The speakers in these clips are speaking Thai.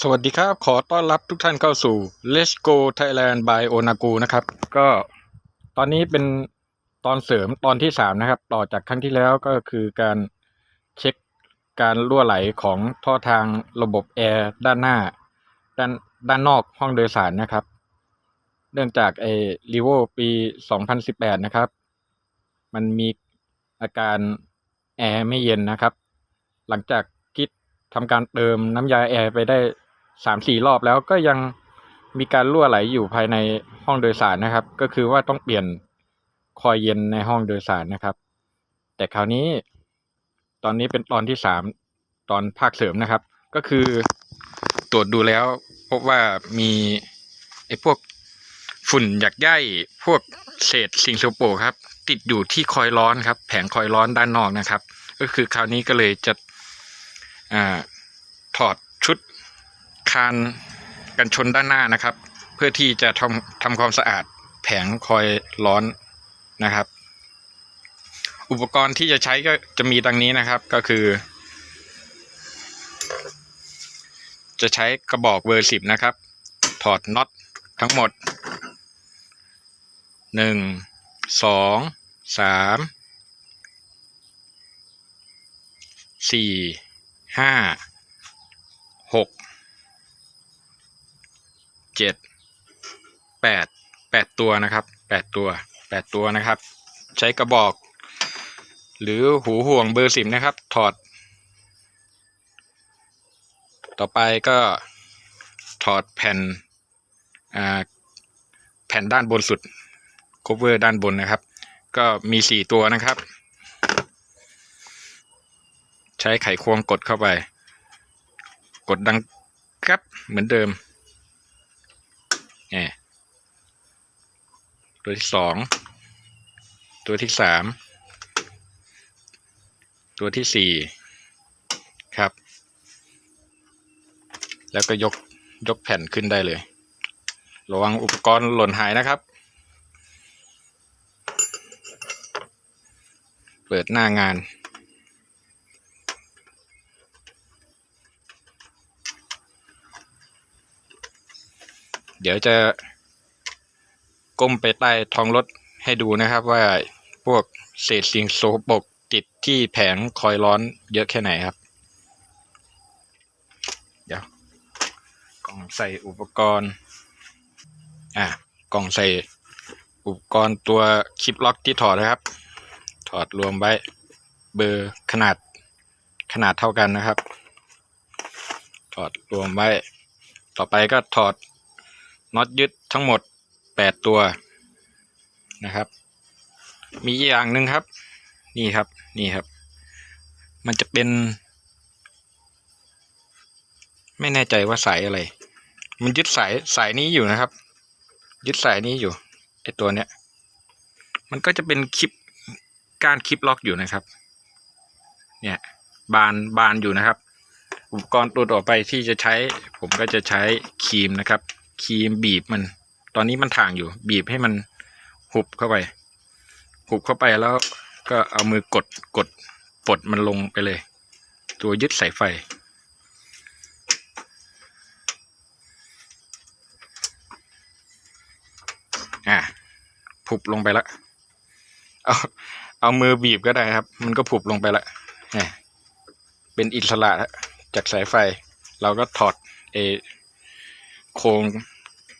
สวัสดีครับ ขอต้อนรับทุกท่านเข้าสู่ Let's Go Thailand by Onagu นะครับ ก็ตอนนี้เป็นตอนเสริมตอนที่สามนะครับ ต่อจากครั้งที่แล้วก็คือการเช็คการรั่วไหลของท่อทางระบบแอร์ด้านหน้า ด้านด้านนอกห้องโดยสารนะครับ เนื่องจากไอ้รีโวปี 2018 นะครับ มันมีอาการแอร์ไม่เย็นนะครับ หลังจากคิดทำการเติมน้ำยาแอร์ไปได้ สามสี่รอบแล้วก็ยังมีการรั่วไหลอยู่ภายในห้องโดยสารนะครับ ก็คือว่าต้องเปลี่ยนคอยเย็นในห้องโดยสารนะครับ แต่คราวนี้ตอนนี้เป็นตอนที่สามตอนภาคเสริมนะครับ ก็คือตรวจดูแล้วพบว่ามีไอ้พวกฝุ่นหยักใยพวกเศษสิ่งสกปรกครับ ติดอยู่ที่คอยร้อนครับ แผงคอยร้อนด้านนอกนะครับ ก็คือคราวนี้ก็เลยจะอ่าถอด คานกันชนด้านหน้านะครับ เพื่อที่จะทำทำความสะอาดแผงคอยร้อนนะครับ อุปกรณ์ที่จะใช้ก็จะมีดังนี้นะครับก็คือ จะใช้กระบอกเบอร์สิบนะครับ ถอดน็อตทั้งหมดหนึ่งสองสามสี่ห้า เจ็ดแปดแปดตัวนะครับแปดตัวแปดตัวนะครับ ใช้กระบอก หรือหูห่วงเบอร์สิบนะครับ ถอด ต่อไปก็ถอดแผ่นแผ่นด้านบนสุด cover ด้านบนนะครับ ก็มีสี่ตัวนะครับ ใช้ไขควงกดเข้าไป กดดังครับเหมือนเดิมเนี่ย ตัวที่สอง ตัวที่สาม ตัวที่สี่ครับ แล้วก็ยกยกแผ่นขึ้นได้เลย ระวังอุปกรณ์หล่นหายนะครับ เปิดหน้างานเดี๋ยวจะ ก้มไปใต้ท้องรถให้ดูนะครับว่าพวกเศษสิ่งโสกปรกติดที่แผงคอยร้อนเยอะแค่ไหนครับ เดี๋ยว กล่องใส่อุปกรณ์ อะ กล่องใส่อุปกรณ์ตัวคลิปล็อกที่ถอดนะครับ ถอดรวมไว้ เบอร์ขนาดขนาดเท่ากันนะครับ ถอดรวมไว้ ต่อไปก็ถอดน็อตยึดทั้งหมด แปดตัวนะครับ มีอย่างหนึ่งครับ นี่ครับนี่ครับ มันจะเป็น ไม่แน่ใจว่าสายอะไร มันยึดสายสายนี้อยู่นะครับ ยึดสายนี้อยู่ไอตัวเนี้ย มันก็จะเป็นคลิปการคลิปล็อกอยู่นะครับ เนี่ยบานบานอยู่นะครับ อุปกรณ์ตัวต่อไปที่จะใช้ ผมก็จะใช้ครีมนะครับครีมบีบมัน ตอนนี้มันถ่างอยู่ บีบให้มันหุบเข้าไป หุบเข้าไปแล้วก็เอามือกดกดปลดมันลงไปเลย ตัวยึดสายไฟ อะผุบลงไปละเอาเอามือบีบก็ได้ครับ มันก็ผุบลงไปละเนี่ยเป็นอิสระจากสายไฟ เราก็ถอดเอโครง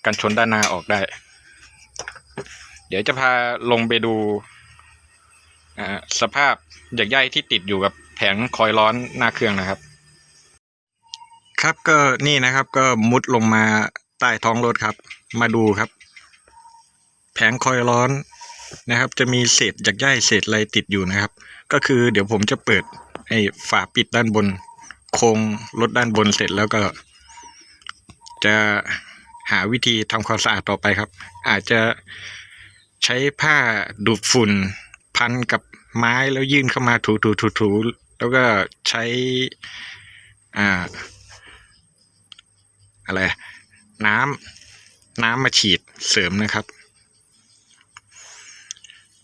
กันชนด้านหน้าออกได้ เดี๋ยวจะพาลงไปดูสภาพหยักใยที่ติดอยู่กับแผงคอยร้อนหน้าเครื่องนะครับ ครับก็นี่นะครับก็มุดลงมาใต้ท้องรถครับ มาดูครับ แผงคอยร้อนนะครับ จะมีเศษหยักใยเศษอะไรติดอยู่นะครับ ก็คือเดี๋ยวผมจะเปิดไอ้ฝาปิดด้านบน โครงรถด้านบนเสร็จแล้วก็จะ หาวิธีทำความสะอาดต่อไปครับ อาจจะใช้ผ้าดูดฝุ่น พันกับไม้แล้วยื่นเข้ามาถูถูถูถูแล้วก็ใช้อ่าอะไรน้ำน้ำมาฉีดเสริมนะครับ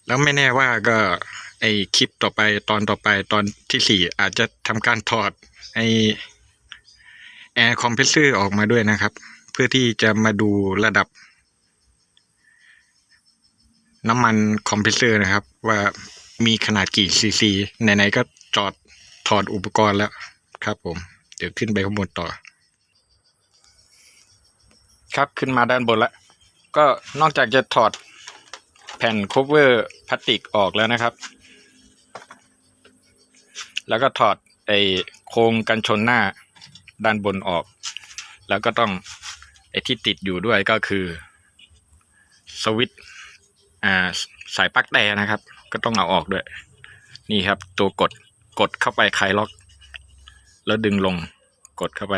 แล้วไม่แน่ว่าก็ไอคลิปต่อไปตอนต่อไปตอนที่สี่อาจจะทำการถอดไอแอร์คอมเพรสเซอร์ออกมาด้วยนะครับ พื่อที่จะมาดูระดับ น้ำมันคอมเพรสเซอร์นะครับ ว่ามีขนาดกี่ซีซีไหนๆก็จอดถอดอุปกรณ์แล้วครับผม เดี๋ยวขึ้นไปข้างบนต่อ ครับขึ้นมาด้านบนแล้ว ก็นอกจากจะถอดแผ่นโคเวอร์พลาสติกออกแล้วนะครับ แล้วก็ถอดไอโครงกันชนหน้าด้านบนออก แล้วก็ต้อง ไอที่ติดอยู่ด้วยก็คือสวิตช์อ่าสายปลั๊กแต่นะครับ ก็ต้องเอาออกด้วย นี่ครับ ตัวกดกดเข้าไปคลายล็อก แล้วดึงลงกดเข้าไป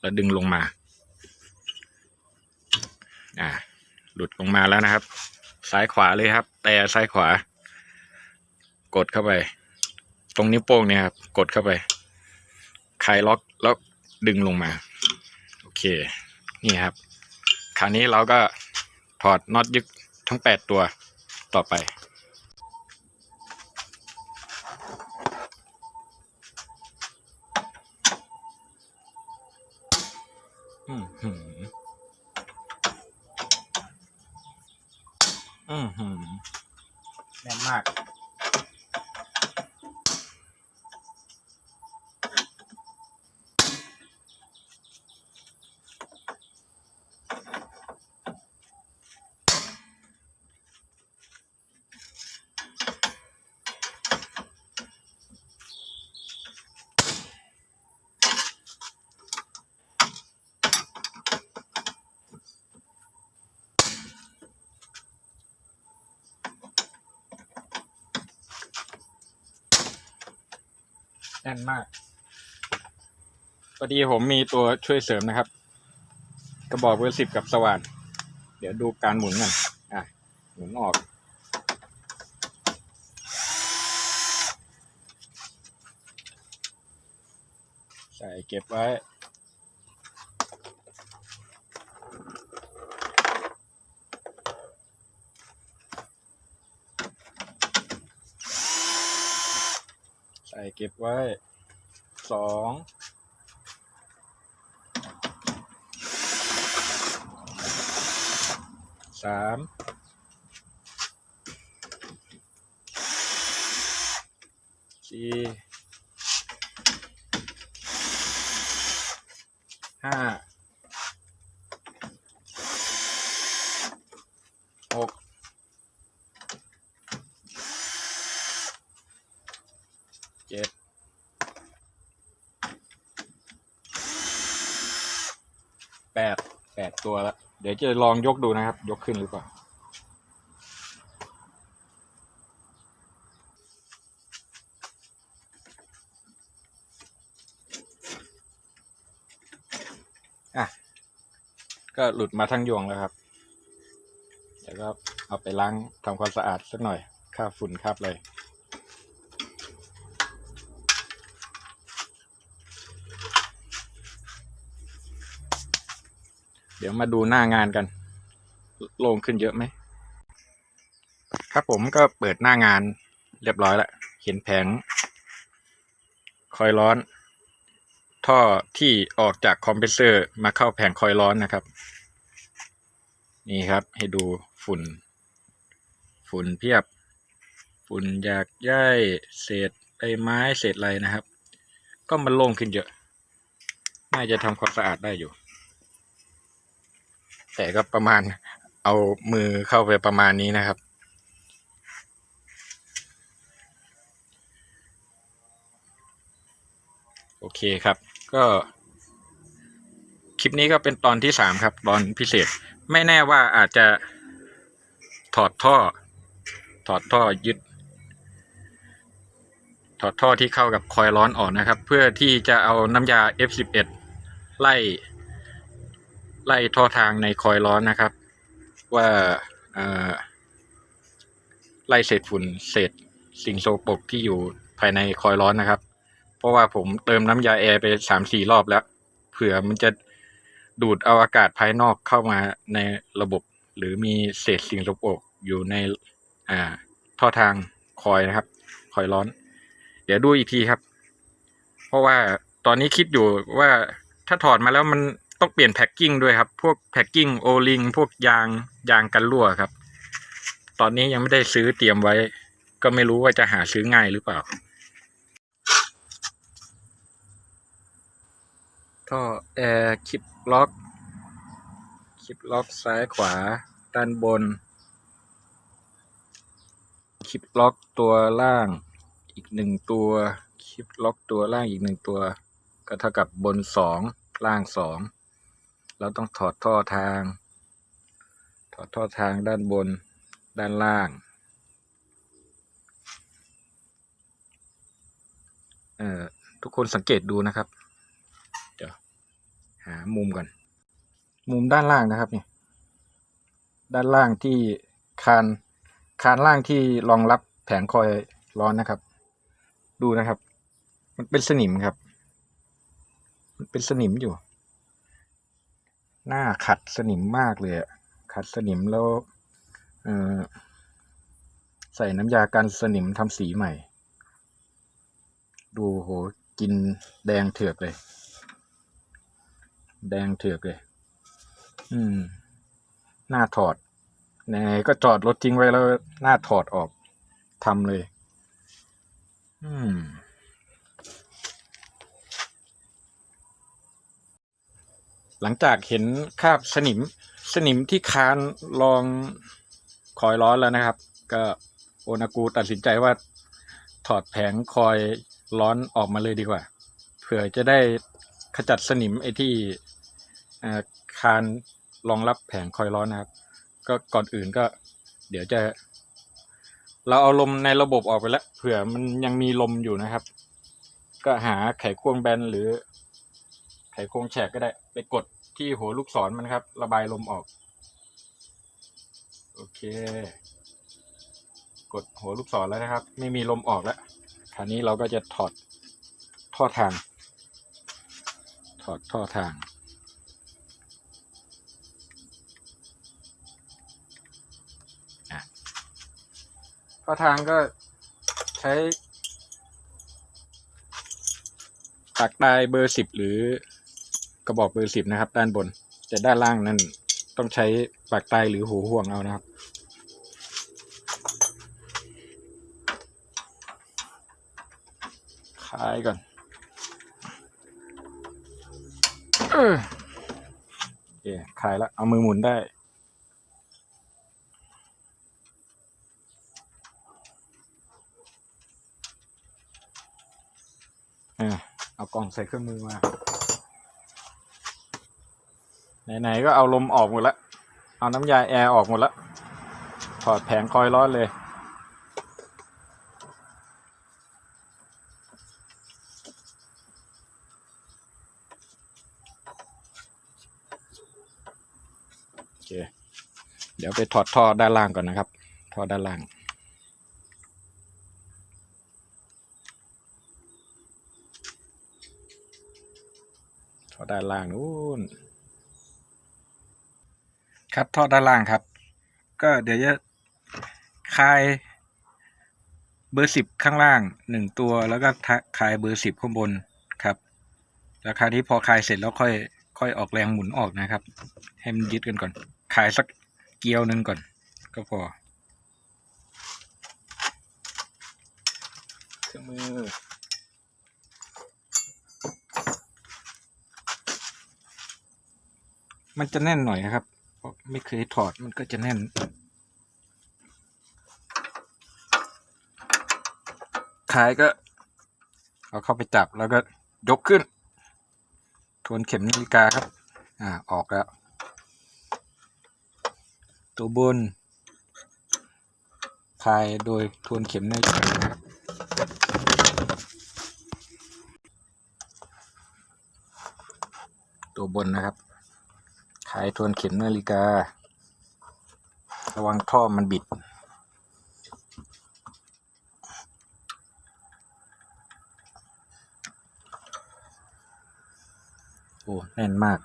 แล้วดึงลงมา อ่า หลุดลงมาแล้วนะครับ ซ้ายขวาเลยครับ แต่ซ้ายขวา กดเข้าไป ตรงนิ้วโป้งเนี่ยครับ กดเข้าไปคลายล็อกแล้วดึงลงมา โอเค นี่ครับ คราวนี้เราก็ถอดน็อตยึกทั้งแปดตัวต่อไป อืมหืมอืมหืมแน่นมาก พอดีผมมีตัวช่วยเสริมนะครับ กระบอกเบอร์สิบกับสว่าน เดี๋ยวดูการหมุนกันอะ หมุนออก ใส่เก็บไว้ใส่เก็บไว้สองามสี่ห้าหกเจ็ดแปดแปดตัวละ ดี๋ยวจะลองยกดูนะครับ ยกขึ้นหรือเปล่าอะ ก็หลุดมาทั้งยวงแล้วครับเดี๋ยวก็เอาไปล้างทำความสะอาดสักหน่อยค่าฝุ่นคราบอะไเดี๋ยวมาดูหน้างานกัน โล่งขึ้นเยอะไหม ครับผมก็เปิดหน้างานเรียบร้อยแล้วเห็นแผง คอยร้อน ท่อที่ออกจากคอมเพรสเซอร์มาเข้าแผงคอยร้อนนะครับ นี่ครับให้ดูฝุ่น ฝุ่นเพียบ ฝุ่นอยากย่ายเศษใบไม้เศษอะไรนะครับ ก็มันโล่งขึ้นเยอะ น่าจะทำความสะอาดได้อยู่ แต่ก็ประมาณเอามือเข้าไปประมาณนี้นะครับ โอเคครับ ก็คลิปนี้ก็เป็นตอนที่สามครับ ตอนพิเศษ ไม่แน่ว่าอาจจะถอดท่อ ถอดท่อยึด ถอดท่อที่เข้ากับคอยล์ร้อนออกนะครับ เพื่อที่จะเอาน้ำยา F11 ไล่ ไล่ท่อทางในคอยล์ร้อนนะครับ ว่าไล่เศษฝุ่นเศษสิ่งโสโปรกที่อยู่ภายในคอยล์ร้อนนะครับ เพราะว่าผมเติมน้ำยาแอร์ไปสามสี่รอบแล้ว เผื่อมันจะดูดเอาอากาศภายนอกเข้ามาในระบบ หรือมีเศษสิ่งสกปรกอยู่ในอ่าท่อทางคอยนะครับ คอยร้อน เดี๋ยวดูอีกทีครับ เพราะว่าตอนนี้คิดอยู่ว่าถ้าถอดมาแล้วมัน ต้องเปลี่ยนแพ็กกิ้งด้วยครับ พวกแพ็กกิ้งโอลิงพวกยางยางกันรั่วครับ ตอนนี้ยังไม่ได้ซื้อเตรียมไว้ ก็ไม่รู้ว่าจะหาซื้อง่ายหรือเปล่า ท่อแอร์คลิปล็อกคลิปล็อกซ้ายขวา ด้านบนคลิปล็อกตัวล่างอีกหนึ่งตัวคลิปล็อกตัวล่างอีกหนึ่งตัว ก็เท่ากับบนสองล่างสอง เราต้องถอดท่อทาง ถอดท่อทางด้านบน ด้านล่าง เอ่อ ทุกคนสังเกตดูนะครับ เดี๋ยวหามุมก่อน มุมด้านล่างนะครับเนี่ย ด้านล่างที่คาน คานล่างที่รองรับแผงคอยร้อนนะครับ ดูนะครับ มันเป็นสนิมครับ มันเป็นสนิมอยู่ หน้าขัดสนิมมากเลยขัดสนิมแล้วใส่น้ำยากันสนิมทำสีใหม่ ดูโหกินแดงเถือกเลย แดงเถือกเลย อืม หน้าถอดไหนก็จอดรถทิ้งไว้แล้วหน้าถอดออกทำเลย อืม หลังจากเห็นคราบสนิม สนิมที่คานรองคอยร้อนแล้วนะครับ ก็โอนากูตัดสินใจว่าถอดแผงคอยร้อนออกมาเลยดีกว่า เผื่อจะได้ขจัดสนิมไอ้ที่อ่าคานรองรับแผงคอยร้อนนะครับ ก็ก่อนอื่นก็ เดี๋ยวจะ เราเอาลมในระบบออกไปแล้วเผื่อมันยังมีลมอยู่นะครับ ก็หาไขควงแบนหรือ ไขควงแฉกก็ได้ไปกดที่หัวลูกศรมันครับ ระบายลมออก โอเค กดหัวลูกศรแล้วนะครับ ไม่มีลมออกแล้วคราวนี้เราก็จะถอดท่อทาง ถอดท่อทางอะท่อทางก็ใช้ปากตายเบอร์สิบหรือ กระบอกเบอร์สิบนะครับ ด้านบน แต่ด้านล่างนั่นต้องใช้ปากตายหรือหูห่วงเอานะครับ คลายก่อนเออโอเคคลายแล้วเอามือหมุนได้อะเอากล่องใส่เครื่องมือมา ไหนๆก็เอาลมออกหมดล้วเอาน้ำยาแอร์ออกหมดล้วถอดแผงคอยร้อนเลย โอเค เดี๋ยวไปถอดท่อด้านล่างก่อนนะครับ ท่อด้านล่างท่อด้านล่างนู้น ครับท่อด้านล่างครับ ก็เดี๋ยวจะคลายเบอร์สิบข้างล่างหนึ่งตัว แล้วก็ทะคลายเบอร์สิบข้างบนครับแล้วคราวนี้พอคลายเสร็จแล้วค่อย ค่อยออกแรงหมุนออกนะครับ ให้มันยึดกันก่อนคลายสักเกลียวหนึ่งก่อน ก็พอเครื่องมือมันจะแน่นหน่อยนะครับ เพราะไม่เคยถอดมันก็จะแน่น ขายก็ เอาเข้าไปจับแล้วก็ยกขึ้น ทวนเข็มนาฬิกาครับ อ่า ออกแล้ว ตัวบนคลายโดยทวนเข็มนาฬิกาครับตัวบนนะครับ ขายทวนเข็มนาฬิกา ระวังท่อมันบิด โอ้ แน่นมาก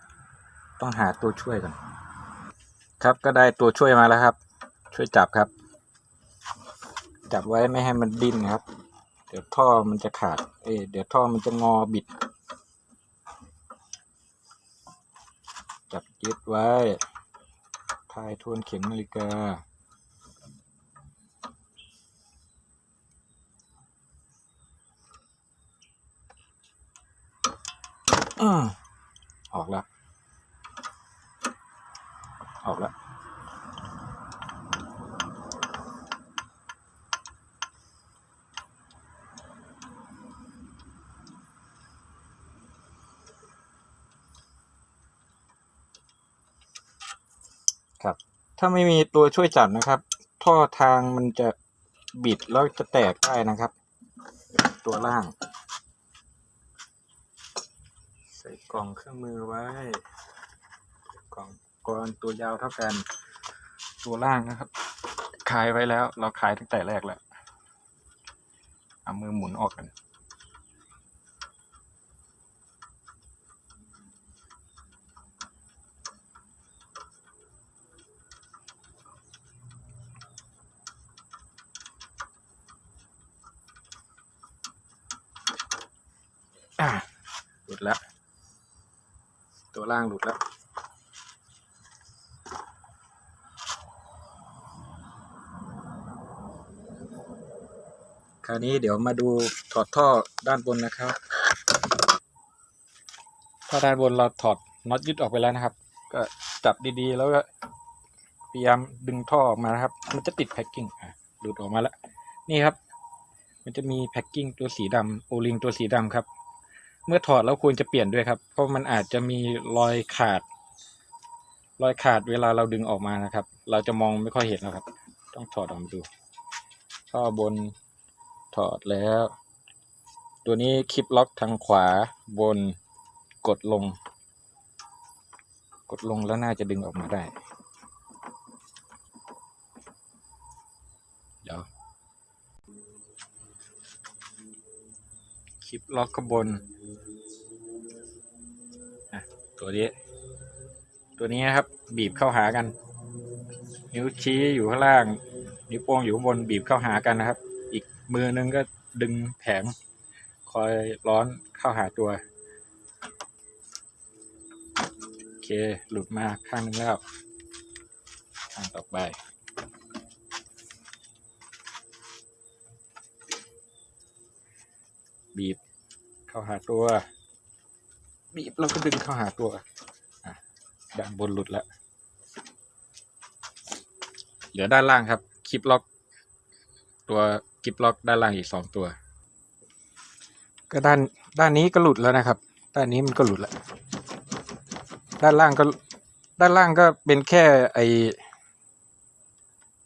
ต้องหาตัวช่วยก่อน ครับก็ได้ตัวช่วยมาแล้วครับ ช่วยจับครับ จับไว้ไม่ให้มันดิ้นครับ เดี๋ยวท่อมันจะขาด เอเดี๋ยวท่อมันจะงอบิด จับยึดไว้คลายทวนเข็มนาฬิกา อออกแล้ว ออกแล้ว ครับ ถ้าไม่มีตัวช่วยจับนะครับ ท่อทางมันจะบิดแล้วจะแตกได้นะครับ ตัวล่าง ใส่กล่องเครื่องมือไว้ กล่องกรตัวยาวเท่ากัน ตัวล่างนะครับคลายไว้แล้ว เราคลายตั้งแต่แรกแล้วเอามือหมุนออกกัน อ่า หลุดแล้ว ตัวล่างหลุดแล้ว คราวนี้เดี๋ยวมาดูถอดท่อด้านบนนะครับ ท่อด้านบนเราถอดน็อตยึดออกไปแล้วนะครับ ก็จับดีๆ แล้วก็พยายามดึงท่อออกมานะครับ มันจะติดแพ็กกิ้งอะหลุดออกมาแล้ว นี่ครับ มันจะมีแพ็กกิ้งตัวสีดำโอลิงตัวสีดำครับ เมื่อถอดแล้วควรจะเปลี่ยนด้วยครับ เพราะมันอาจจะมีรอยขาด รอยขาดเวลาเราดึงออกมานะครับ เราจะมองไม่ค่อยเห็นแล้วครับ ต้องถอดออกมาดูท่อบนถอดแล้ว ตัวนี้คลิปล็อกทางขวาบนกดลง กดลงแล้วน่าจะดึงออกมาได้ ลิปล็อกข้างบนตัวนี้ ตัวนี้ครับ บีบเข้าหากัน นิ้วชี้อยู่ข้างล่าง นิ้วโป้งอยู่ข้างบนบีบเข้าหากันนะครับ อีกมือนึงก็ดึงแผง คอยร้อนเข้าหาตัว โอเค หลุดมาข้างนึงแล้วข้างต่อไป บีบเข้าหาตัว บีบแล้วก็ดึงเข้าหาตัวอะด้านบนหลุดแล้วเหลือด้านล่างครับคลิปล็อก ตัวคลิปล็อกด้านล่างอีกสองตัว ก็ด้านด้านนี้ก็หลุดแล้วนะครับ ด้านนี้มันก็หลุดแล้ว ด้านล่างก็ด้านล่างก็เป็นแค่ไอ้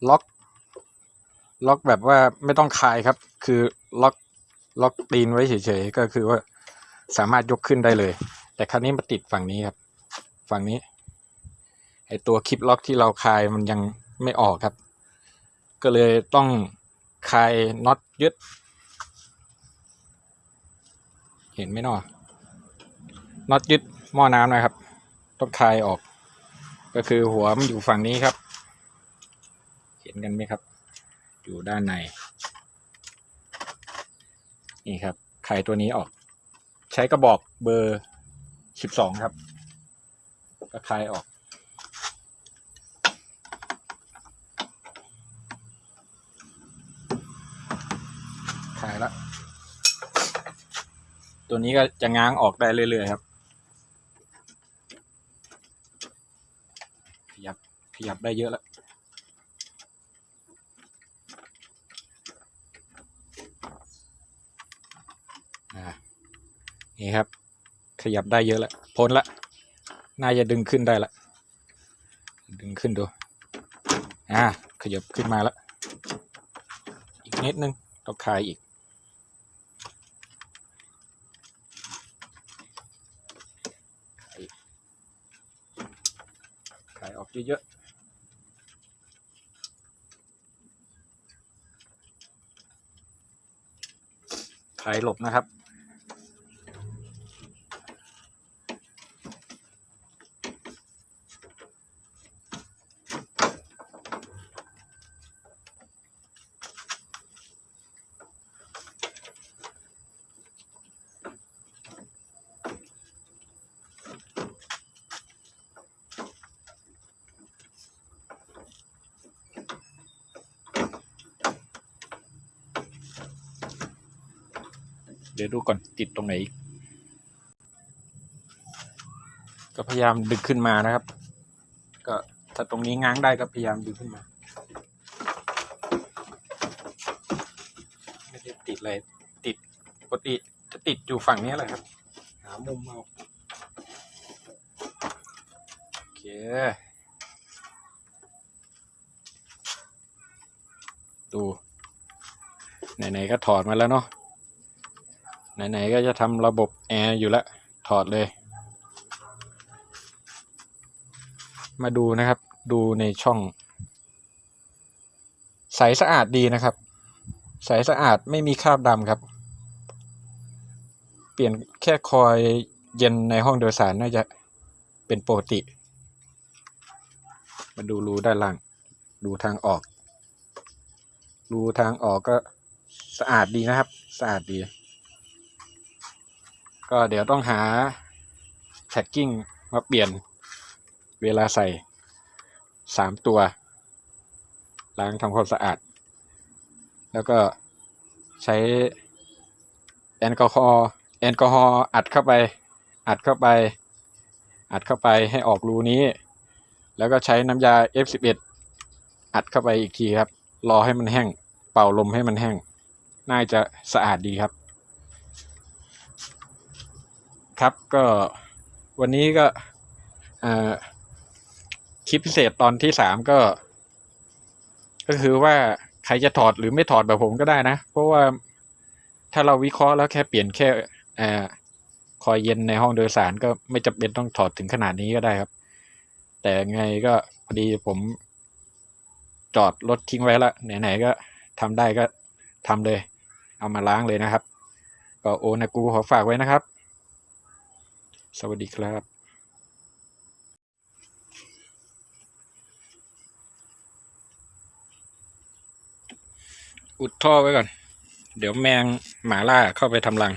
ล็อก ล็อกแบบว่าไม่ต้องคลายครับ คือล็อก ล็อกตีนไว้เฉยๆก็คือว่าสามารถยกขึ้นได้เลย แต่คราวนี้มาติดฝั่งนี้ครับ ฝั่งนี้ไอตัวคลิปล็อกที่เราคลายมันยังไม่ออกครับ ก็เลยต้องคลายน็อตยึด เห็นไหมนาะน็อตยึดหม้อน้ำนะครับ ต้องคลายออก ก็คือหัวมันอยู่ฝั่งนี้ครับ เห็นกันไหมครับ อยู่ด้านใน นี่ครับไขตัวนี้ออก ใช้กระบอกเบอร์สิบสองครับก็คายออก คายแล้วตัวนี้ก็จะง้างออกได้เรื่อยๆครับ ขยับขยับได้เยอะแล้ว อ่านี่ครับ ขยับได้เยอะแล้วพ้นละ น่าจะดึงขึ้นได้ละ ดึงขึ้นดู อ่า ขยับขึ้นมาแล้วอีกนิดนึงต้องคายอีก คายอีกคลายออกเยอะๆคายหลบนะครับ เดี๋ยวดูก่อนติดตรงไหนอีกก็พยายามดึงขึ้นมานะครับ ก็ถ้าตรงนี้ง้างได้ก็พยายามดึงขึ้นมา ไม่ได้ติดอะไรติดปกติจะติดอยู่ฝั่งนี้แหละครับ หามุมเอาโอเคดูไหนๆก็ถอดมาแล้วเนาะ ไหนๆก็จะทำระบบแอร์อยู่แล้วถอดเลย มาดูนะครับดูในช่อง ใสสะอาดดีนะครับ ใสสะอาดไม่มีคราบดำครับ เปลี่ยนแค่คอยเย็นในห้องโดยสารน่าจะเป็นปกติ มาดูรูด้านล่าง ดูทางออก รูทางออกก็สะอาดดีนะครับ สะอาดดี ก็เดี๋ยวต้องหาแท็กกิ้งมาเปลี่ยนเวลาใส่สามตัว ล้างทำความสะอาด แล้วก็ใช้แอลกอฮอล์แอลกอฮอล์อัดเข้าไป อัดเข้าไป อัดเข้าไปให้ออกรูนี้ แล้วก็ใช้น้ำยา F11 อัดเข้าไปอีกทีครับ รอให้มันแห้ง เป่าลมให้มันแห้ง น่าจะสะอาดดีครับ ครับก็วันนี้ก็คลิปพิเศษตอนที่สามก็ ก็คือว่าใครจะถอดหรือไม่ถอดแบบผมก็ได้นะ เพราะว่าถ้าเราวิเคราะห์แล้วแค่เปลี่ยนแค่คอยเย็นในห้องโดยสารก็ไม่จำเป็นต้องถอดถึงขนาดนี้ก็ได้ครับ แต่ไงก็พอดีผมจอดรถทิ้งไว้ละไหนๆก็ทำได้ก็ทำเลย เอามาล้างเลยนะครับ ก็โอนากูขอฝากไว้นะครับ สวัสดีครับอุดท่อไว้ก่อน เดี๋ยวแมงหมาล่าเข้าไปทำรัง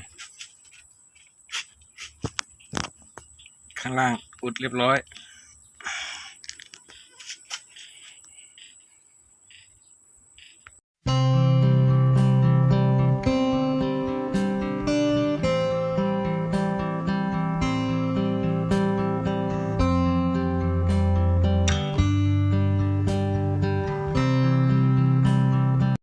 ข้างล่างอุดเรียบร้อย